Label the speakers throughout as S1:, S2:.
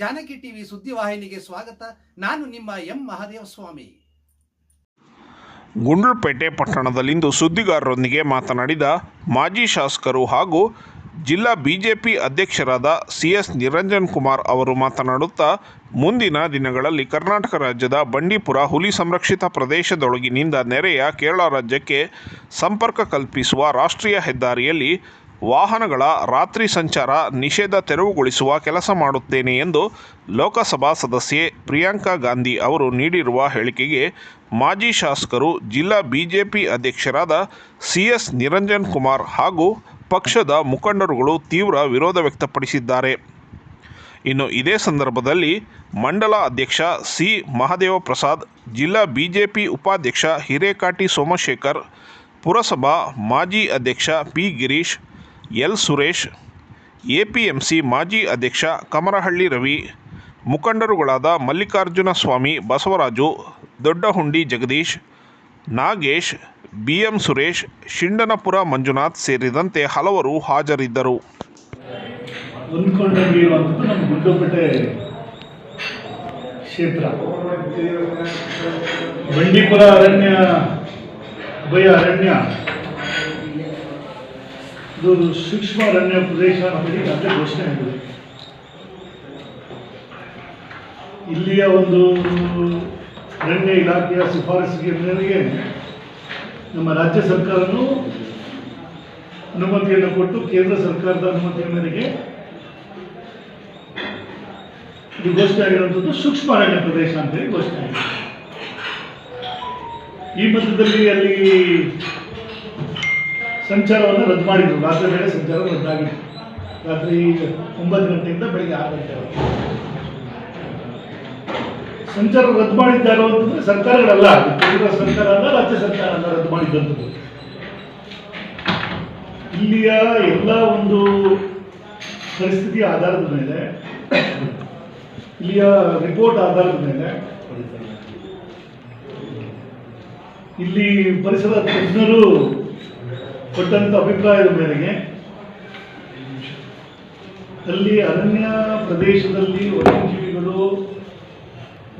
S1: Janaki TV ಸುದ್ದಿವಾಹಿನಿಗೆ ಸ್ವಾಗತ. ನಾನು ನಿಮ್ಮ ಎಂ ಮಹಾದೇವ ಸ್ವಾಮಿ.
S2: ಗುಂಡ್ಲುಪೇಟೆ ಪಟ್ಟಣದಲ್ಲಿಂದು ಸುದ್ದಿಗಾರರೊಂದಿಗೆ ಮಾತನಾಡಿದ ಮಾಜಿ ಶಾಸಕರು ಹಾಗೂ ಜಿಲ್ಲಾ ಬಿಜೆಪಿ ಅಧ್ಯಕ್ಷರಾದ ಸಿ ಎಸ್ ನಿರಂಜನ್ ಕುಮಾರ್ ಅವರು ಮಾತನಾಡುತ್ತಾ, ಮುಂದಿನ ದಿನಗಳಲ್ಲಿ ಕರ್ನಾಟಕ ರಾಜ್ಯದ ಬಂಡೀಪುರ ಹುಲಿ ಸಂರಕ್ಷಿತ ಪ್ರದೇಶದೊಳಗಿನಿಂದ ನೆರೆಯ ಕೇರಳ ರಾಜ್ಯಕ್ಕೆ ಸಂಪರ್ಕ ಕಲ್ಪಿಸುವ ರಾಷ್ಟ್ರೀಯ ಹೆದ್ದಾರಿಯಲ್ಲಿ ವಾಹನಗಳ ರಾತ್ರಿ ಸಂಚಾರ ನಿಷೇಧ ತೆರವುಗೊಳಿಸುವ ಕೆಲಸ ಮಾಡುತ್ತೇನೆ ಎಂದು ಲೋಕಸಭಾ ಸದಸ್ಯೆ ಪ್ರಿಯಾಂಕಾ ಗಾಂಧಿ ಅವರು ನೀಡಿರುವ ಹೇಳಿಕೆಗೆ ಮಾಜಿ ಶಾಸಕರು ಜಿಲ್ಲಾ ಬಿಜೆಪಿ ಅಧ್ಯಕ್ಷರಾದ ಸಿ ಎಸ್ ನಿರಂಜನ್ ಕುಮಾರ್ ಹಾಗೂ ಪಕ್ಷದ ಮುಖಂಡರುಗಳು ತೀವ್ರ ವಿರೋಧ ವ್ಯಕ್ತಪಡಿಸಿದ್ದಾರೆ. ಇನ್ನು ಇದೇ ಸಂದರ್ಭದಲ್ಲಿ ಮಂಡಲ ಅಧ್ಯಕ್ಷ ಸಿ ಮಹಾದೇವ ಪ್ರಸಾದ್ ಜಿಲ್ಲಾ ಬಿಜೆಪಿ ಉಪಾಧ್ಯಕ್ಷ ಹಿರೇಕಾಟಿ ಸೋಮಶೇಖರ್, ಪುರಸಭಾ ಮಾಜಿ ಅಧ್ಯಕ್ಷ P Girish L Suresh, APMC ಮಾಜಿ ಅಧ್ಯಕ್ಷ ಕಮರಹಳ್ಳಿ ರವಿ, ಮುಖಂಡರುಗಳಾದ ಮಲ್ಲಿಕಾರ್ಜುನ ಸ್ವಾಮಿ ಬಸವರಾಜು, ದೊಡ್ಡಹುಂಡಿ ಜಗದೀಶ್, ನಾಗೇಶ್, ಬಿಎಂ ಸುರೇಶ್, ಶಿಂಡನಪುರ ಮಂಜುನಾಥ್ ಸೇರಿದಂತೆ ಹಲವರು ಹಾಜರಿದ್ದರು.
S3: ಕ್ಷೇತ್ರ. ಬಂಡೀಪುರ ಅರಣ್ಯ, ಅಭಯ ಅರಣ್ಯ. ಇದು ಸೂಕ್ಷ್ಮ ಅರಣ್ಯ ಪ್ರದೇಶ ಅಂತ ಘೋಷಣೆ ಆಗಿದೆ. ಇಲ್ಲಿಯ ಒಂದು ಅರಣ್ಯ ಇಲಾಖೆಯ ಶಿಫಾರಸಿಗೆ ಮೇರೆಗೆ ನಮ್ಮ ರಾಜ್ಯ ಸರ್ಕಾರವೂ ಅನುಮತಿಯನ್ನು ಕೊಟ್ಟು ಕೇಂದ್ರ ಸರ್ಕಾರದ ಅನುಮತಿಯ ಮೇರೆಗೆ ಇದು ಘೋಷಣೆ ಆಗಿರುವಂಥದ್ದು ಸೂಕ್ಷ್ಮ ಅರಣ್ಯ ಪ್ರದೇಶ ಅಂತೇಳಿ ಘೋಷಣೆ ಆಗಿದೆ. ಈ ಮಧ್ಯದಲ್ಲಿ ಅಲ್ಲಿ ಸಂಚಾರವನ್ನು ರದ್ದು ಮಾಡಿದ್ರು. ರಾತ್ರಿ ವೇಳೆ ಸಂಚಾರ ರದ್ದಾಗಿತ್ತು ರಾತ್ರಿ ಒಂಬತ್ತು ಗಂಟೆಯಿಂದ ಬೆಳಿಗ್ಗೆ ಆರು ಗಂಟೆವರೆಗೆ ಸಂಚಾರ ರದ್ದು ಮಾಡಿದ್ದಾರೋ ಅಂತಂದ್ರೆ ಸರ್ಕಾರಗಳಲ್ಲ. ಕೇಂದ್ರ ಸರ್ಕಾರ ಅಲ್ಲ, ರಾಜ್ಯ ಸರ್ಕಾರ ಅಲ್ಲ ರದ್ದು ಮಾಡಿದ್ದಂಥದ್ದು ಇಲ್ಲಿಯ ಎಲ್ಲ ಒಂದು ಪರಿಸ್ಥಿತಿಯ ಆಧಾರದ ಮೇಲೆ, ಇಲ್ಲಿಯ ರಿಪೋರ್ಟ್ ಆಧಾರದ ಮೇಲೆ, ಇಲ್ಲಿ ಪರಿಸರ ತಜ್ಞರು ಕೊಟ್ಟಂತ ಅಭಿಪ್ರಾಯದ ಮೇರೆಗೆ ಅಲ್ಲಿ ಅರಣ್ಯ ಪ್ರದೇಶದಲ್ಲಿ ವನ್ಯಜೀವಿಗಳು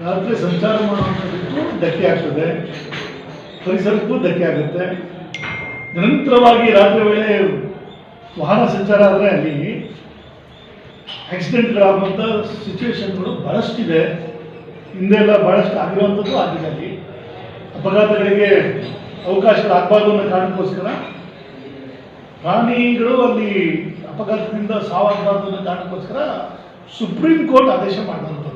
S3: ರಾತ್ರಿ ಸಂಚಾರ ಮಾಡುವಂಥದ್ದಕ್ಕೂ ಧಕ್ಕೆ ಆಗ್ತದೆ. ಪರಿಸರಕ್ಕೂ ಧಕ್ಕೆ ಆಗುತ್ತೆ. ನಿರಂತರವಾಗಿ ರಾತ್ರಿ ವೇಳೆ ವಾಹನ ಸಂಚಾರ ಆದರೆ ಅಲ್ಲಿ ಆಕ್ಸಿಡೆಂಟ್ಗಳಾಗುವಂಥ ಸಿಚುವೇಶನ್ಗಳು ಭಾಳಷ್ಟಿದೆ ಹಿಂದೆ ಎಲ್ಲ ಭಾಳಷ್ಟು ಆಗಿರುವಂಥದ್ದು ಆಗಿದೆ ಅಲ್ಲಿ. ಅಪಘಾತಗಳಿಗೆ ಅವಕಾಶಗಳಾಗಬಾರ್ದು ಅನ್ನೋ ಕಾರಣಕ್ಕೋಸ್ಕರ ಪ್ರಾಣಿಗಳು ಅಲ್ಲಿ ಅಪಘಾತದಿಂದ ಸಾವಾಗಬಾರ್ದು ಅನ್ನೋ ಕಾರಣಕ್ಕೋಸ್ಕರ ಸುಪ್ರೀಂ ಕೋರ್ಟ್ ಆದೇಶ ಮಾಡುವಂಥದ್ದು.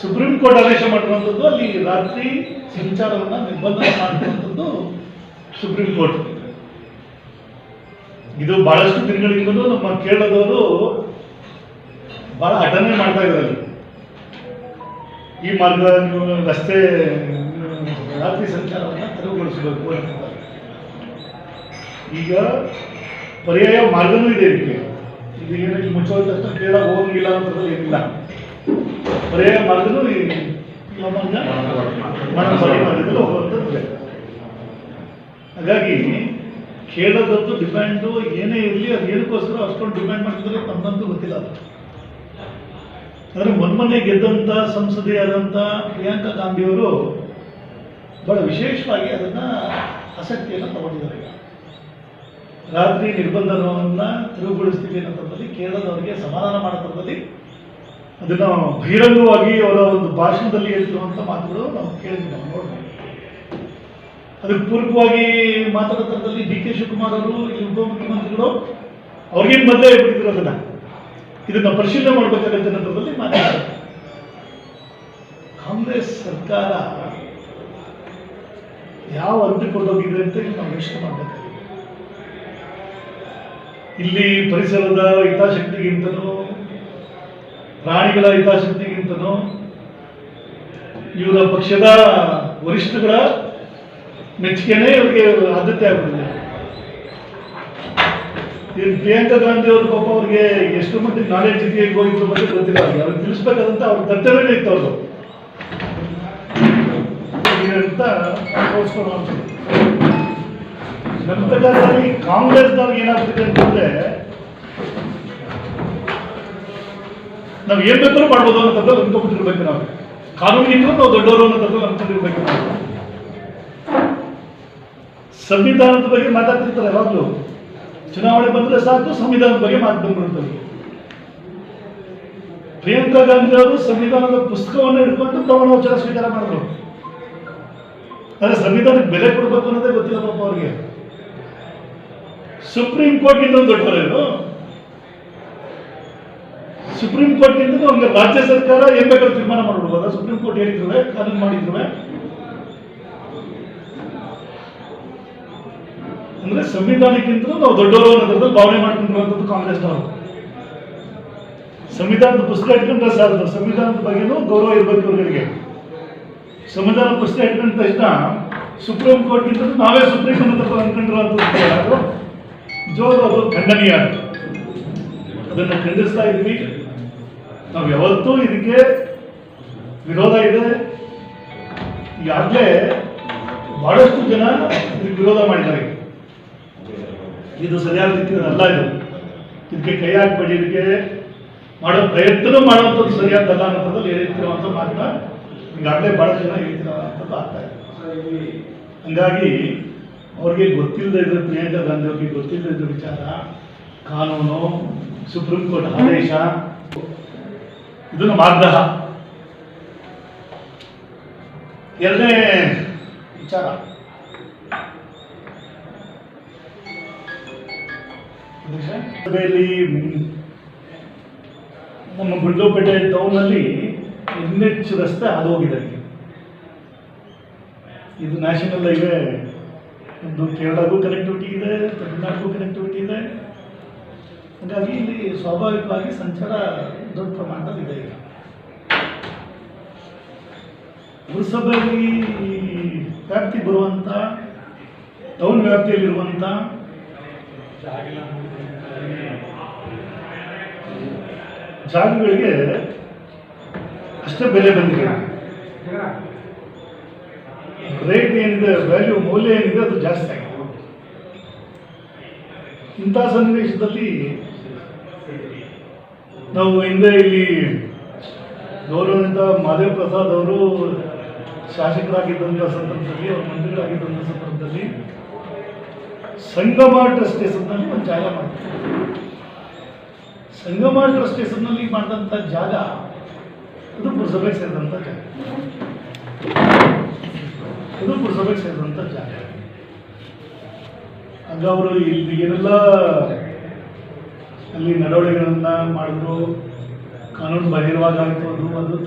S3: ಸುಪ್ರೀಂ ಕೋರ್ಟ್ ಆದೇಶ ಮಾಡುವಂಥದ್ದು, ಅಲ್ಲಿ ರಾತ್ರಿ ಸಂಚಾರವನ್ನು ನಿರ್ಬಂಧ ಮಾಡುವಂಥದ್ದು ಸುಪ್ರೀಂ ಕೋರ್ಟ್. ಇದು ಬಹಳಷ್ಟು ದಿನಗಳಿಂದಲೂ ನಮ್ಮ ಕೇರಳದವರು ಬಹಳ ಅಟನೆ ಮಾಡ್ತಾ ಇದ್ದಾರೆ. ಈ ಮಾರ್ಗ ರಸ್ತೆ, ರಾತ್ರಿ ಸಂಚಾರವನ್ನು ತೆರವುಗೊಳಿಸಬೇಕು ಅಂತಿದ್ದಾರೆ ಈಗ ಪರ್ಯಾಯ ಮಾರ್ಗನೂ ಇದೆ ಇದಕ್ಕೆ. ಇದು ಏನಕ್ಕೆ ಮುಚ್ಚೋದ ತಕ್ಷಣ ಕೇಳ ಹೋಗಿಲ್ಲ ಅಂತ ಏನಿಲ್ಲ. ಪರ್ಯಾಯ ಮಾರ್ಗನೂ ಹಾಗಾಗಿ ಕೇಳೋದಂತೂ ಡಿಮ್ಯಾಂಡು ಏನೇ ಇರಲಿ ಅದು ಏನಕ್ಕೋಸ್ಕರ ಅಷ್ಟೊಂದು ಡಿಮ್ಯಾಂಡ್ ಮಾಡ್ತಿದ್ರೆ ತಮ್ಮಂತೂ ಗೊತ್ತಿಲ್ಲ ಅದು. ಆದರೆ ಮೊನ್ಮೊನ್ನೆ ಗೆದ್ದಂಥ ಸಂಸದೆಯಾದಂಥ ಪ್ರಿಯಾಂಕಾ ಗಾಂಧಿಯವರು ಬಹಳ ವಿಶೇಷವಾಗಿ ಅದನ್ನು ಆಸಕ್ತಿಯನ್ನು ತಗೊಂಡಿದ್ದಾರೆ ಈಗ. ರಾತ್ರಿ ನಿರ್ಬಂಧನವನ್ನು ತೆರವುಗೊಳಿಸ್ತೀವಿ ಅನ್ನೋದ್ರಲ್ಲಿ ಕೇರಳದವರಿಗೆ ಸಮಾಧಾನ ಮಾಡೋದ್ರಲ್ಲಿ ಅದನ್ನು ಬಹಿರಂಗವಾಗಿ ಅವರ ಒಂದು ಭಾಷಣದಲ್ಲಿ ಹೇಳ್ತಿರುವಂಥ ಮಾತುಗಳು ನಾವು ಕೇಳಿದ್ವಿ, ನಾವು ಅದಕ್ಕೆ ಪೂರಕವಾಗಿ ಮಾತಾಡೋ ಡಿ ಕೆ ಶಿವಕುಮಾರ್ ಅವರು ಇಲ್ಲಿ ಉಪಮುಖ್ಯಮಂತ್ರಿಗಳು ಅವ್ರಿಗೇನು ಮೊದಲೇ ಬಿಟ್ಟಿರೋದನ್ನ ಇದನ್ನ ಪರಿಶೀಲನೆ ಮಾಡಬೇಕಾಗತ್ತೆ ಅನ್ನೋದ್ರಲ್ಲಿ ಮಾತಾಡ್ತಾರೆ. ಕಾಂಗ್ರೆಸ್ ಸರ್ಕಾರ ಯಾವ ಅಂತ ಕೊಂಡೋಗಿದೆ ಅಂತ ನಾವು ಯೋಚನೆ ಮಾಡಬೇಕಾಗಿದೆ ಇಲ್ಲಿ ಪರಿಸರದ ಹಿತಾಸಕ್ತಿಗಿಂತನೂ, ಪ್ರಾಣಿಗಳ ಹಿತಾಸಕ್ತಿಗಿಂತನೂ, ಇವರ ಪಕ್ಷದ ವರಿಷ್ಠಗಳ ಮೆಚ್ಚುಗೆನೇ ಇವರಿಗೆ ಆದ್ಯತೆ ಆಗ್ಬಿಟ್ಟಿದೆ. ಈ ಪ್ರಿಯಾಂಕಾ ಗಾಂಧಿ ಅವರು ಪಾಪ ಅವ್ರಿಗೆ ಎಷ್ಟು ಮಟ್ಟಿಗೆ ನಾಲೆಡ್ಜ್ ಜೊತೆಗೆ ಇದ್ರ ಬಗ್ಗೆ ಗೊತ್ತಿಲ್ಲ. ಅವ್ರಿಗೆ ತಿಳಿಸ್ಬೇಕಾದಂತ ಅವ್ರ ಕರ್ತವ್ಯನೇ ಇತ್ತು ಅವರು ಅಂತ ತೋರಿಸ್ಕೊಂಡು ಪ್ರಕಾರದಲ್ಲಿ ಕಾಂಗ್ರೆಸ್ನವ್ರಿಗೆ ಏನಾಗ್ತಿದೆ ಅಂತಂದ್ರೆ, ನಾವು ಏನ್ ಬೇಕಾದ್ರೂ ಮಾಡ್ಬೋದು ಅನ್ನೋದ್ರಲ್ಲಿ ಅನ್ಕೊಂಡ್ಬಿಟ್ಟಿರ್ಬೇಕು ನಾವು. ಕಾನೂನಿಗಿಂತ ನಾವು ದೊಡ್ಡವರು ಅನ್ನೋದ್ರಲ್ಲಿ ಅನ್ಕೊಂಡಿರ್ಬೇಕು ನಾವು. ಸಂವಿಧಾನದ ಬಗ್ಗೆ ಮಾತಾಡ್ತಿರ್ತಾರೆ ಯಾವಾಗಲೂ. ಚುನಾವಣೆ ಬಂದ್ರೆ ಸಾಕು, ಸಂವಿಧಾನದ ಬಗ್ಗೆ ಮಾತಾಡ್ತಾರೆ ಪ್ರಿಯಾಂಕಾ ಗಾಂಧಿ ಅವರು ಸಂವಿಧಾನದ ಪುಸ್ತಕವನ್ನು ಹಿಡ್ಕೊಂಡು ಪ್ರಮಾಣ ವಚನ ಸ್ವೀಕಾರ ಮಾಡಿದ್ರು. ಆದ್ರೆ ಸಂವಿಧಾನಕ್ಕೆ ಬೆಲೆ ಕೊಡ್ಬೇಕು ಅನ್ನೋದೇ ಗೊತ್ತಿಲ್ಲ ಪಾಪ ಅವ್ರಿಗೆ. ಸುಪ್ರೀಂ ಕೋರ್ಟ್ ಇಂದ ದೊಡ್ಡವರು ಇವರು ಸುಪ್ರೀಂ ಕೋರ್ಟ್ ಇಂದ ಒಂದು ರಾಜ್ಯ ಸರ್ಕಾರ ಏನ್ ಬೇಕಾದ್ರೂ ತೀರ್ಮಾನ ಮಾಡ್ಬಿಡ್ಬೋದ? ಸುಪ್ರೀಂ ಕೋರ್ಟ್ ಹೇಳಿದ್ರು ಕಾನೂನು ಮಾಡಿದ್ರು ಅಂದ್ರೆ ಸಂವಿಧಾನಕ್ಕಿಂತ ನಾವು ದೊಡ್ಡವರು ಅನ್ನೋದ್ರಲ್ಲಿ ಭಾವನೆ ಮಾಡ್ಕೊಂಡಿರುವಂಥದ್ದು ಕಾಂಗ್ರೆಸ್ನವರು. ಸಂವಿಧಾನದ ಪುಸ್ತಕ ಇಟ್ಕೊಂಡ್ರೆ ಸಾಲದು. ಸಂವಿಧಾನದ ಬಗ್ಗೆನೂ ಗೌರವ ಇರಬೇಕು ಅವರಿಗೆ ಸಂವಿಧಾನ ಪುಸ್ತಕ ಇಟ್ಕೊಂಡ ತಕ್ಷಣ ಸುಪ್ರೀಂ ಕೋರ್ಟ್ ಇಂದ ನಾವೇ ಸುಪ್ರೀಂ ಕೋರ್ಟ್ ಅನ್ಕೊಂಡಿರುವಂಥದ್ದು ಯಾರು ನಿಜವಾಗ್ಲೂ ಅದು ಖಂಡನೀಯ. ಅದನ್ನು ಖಂಡಿಸ್ತಾ ಇದ್ವಿ ನಾವು ಯಾವತ್ತೂ ಇದಕ್ಕೆ ವಿರೋಧ ಇದೆ. ಈಗಾಗಲೇ ಬಹಳಷ್ಟು ಜನ ಇದಕ್ಕೆ ವಿರೋಧ ಮಾಡಿದ್ದಾರೆ. ಇದು ಸರಿಯಾದ ರೀತಿ ಅಲ್ಲ ಇದು. ಇದಕ್ಕೆ ಕೈ ಹಾಕ್ಬೇಡಿ ಇದಕ್ಕೆ ಮಾಡೋ ಪ್ರಯತ್ನ ಮಾಡುವಂಥದ್ದು ಸರಿಯಾದಲ್ಲ ಅನ್ನೋದ್ರಲ್ಲಿ ಹೇಳಿರ್ತಿರುವಂಥ ಮಾತನ್ನ ಈಗಾಗಲೇ ಬಹಳ ಜನ ಹೇಳ್ತಿರೋವಂಥದ್ದು ಆಗ್ತಾ ಇದೆ. ಹಂಗಾಗಿ ಅವ್ರಿಗೆ ಗೊತ್ತಿಲ್ಲದೆ ಇದ್ರೆ ಪ್ರಿಯಾಂಕಾ ಗಾಂಧಿ ಅವ್ರಿಗೆ ಗೊತ್ತಿಲ್ಲದೆ ಇದ್ದ ವಿಚಾರ, ಕಾನೂನು, ಸುಪ್ರೀಂ ಕೋರ್ಟ್ ಆದೇಶ, ಇದನ್ನು ಆಗ್ರಹ ಎರಡನೇ ವಿಚಾರ. ಸಭೆಯಲ್ಲಿ ನಮ್ಮ ಗುಂಡ್ಲುಪೇಟೆ ಟೌನಲ್ಲಿ ಎನ್ ಎಚ್ ರಸ್ತೆ ಅದು ಹೋಗಿದೆ. ಇದು ನ್ಯಾಷನಲ್ ಹೈವೇ ಒಂದು ಕೇರಳಗೂ ಕನೆಕ್ಟಿವಿಟಿ ಇದೆ, ತಮಿಳ್ನಾಡಿಗೂ ಕನೆಕ್ಟಿವಿಟಿ ಇದೆ. ಹಾಗಾಗಿ ಇಲ್ಲಿ ಸ್ವಾಭಾವಿಕವಾಗಿ ಸಂಚಾರ ದೊಡ್ಡ ಪ್ರಮಾಣದಲ್ಲಿ ಇದೆ ಈಗ. ಪುರಸಭೆಯಲ್ಲಿ ವ್ಯಾಪ್ತಿ ಬರುವಂಥ ಟೌನ್ ವ್ಯಾಪ್ತಿಯಲ್ಲಿರುವಂಥ ಜಾಗಗಳಿಗೆ ಅಷ್ಟೇ ಬೆಲೆ ಬಂದಿದೆ. ರೇಟ್ ಏನಿದೆ ವ್ಯಾಲ್ಯೂ ಮೌಲ್ಯ ಏನಿದೆ, ಅದು ಜಾಸ್ತಿ ಆಗಿದೆ. ಇಂಥ ಸನ್ನಿವೇಶದಲ್ಲಿ ನಾವು ಹಿಂದೆ ಇಲ್ಲಿ ಗೌರವದಿಂದ ಮಾದೇವ್ ಪ್ರಸಾದ್ ಅವರು ಶಾಸಕರಾಗಿದ್ದಂಥ ಸಂದರ್ಭದಲ್ಲಿ, ಅವರು ಮಂತ್ರಿಗಳಾಗಿದ್ದಂಥ ಸಂದರ್ಭದಲ್ಲಿ ಸಂಗಮ ಟ್ರಸ್ಟ್ ಹೆಸರಿನಲ್ಲಿ ಒಂದು ಜಾಗ ಮಾಡ್ತಾರೆ ಸಂಗಮ ಟ್ರಸ್ಟ್ ಹೆಸರಿನಲ್ಲಿ ಮಾಡಿದಂಥ ಜಾಗ ಅದು ಪುರಸಭೆಗೆ ಸೇರಿದಂಥ ಜಾಗ. ಅದು ಪುರಸಭೆಗೆ ಸೇರಿದಂಥ ಜಾಗ ಆಗ ಅವರು ಇಲ್ಲಿ ಏನೆಲ್ಲ ಅಲ್ಲಿ ನಡವಳಿಕೆಗಳನ್ನ ಮಾಡಿದ್ರು, ಕಾನೂನು ಬಹಿರ್ವಾಗಾಯಿತು ಅದು ಅದು.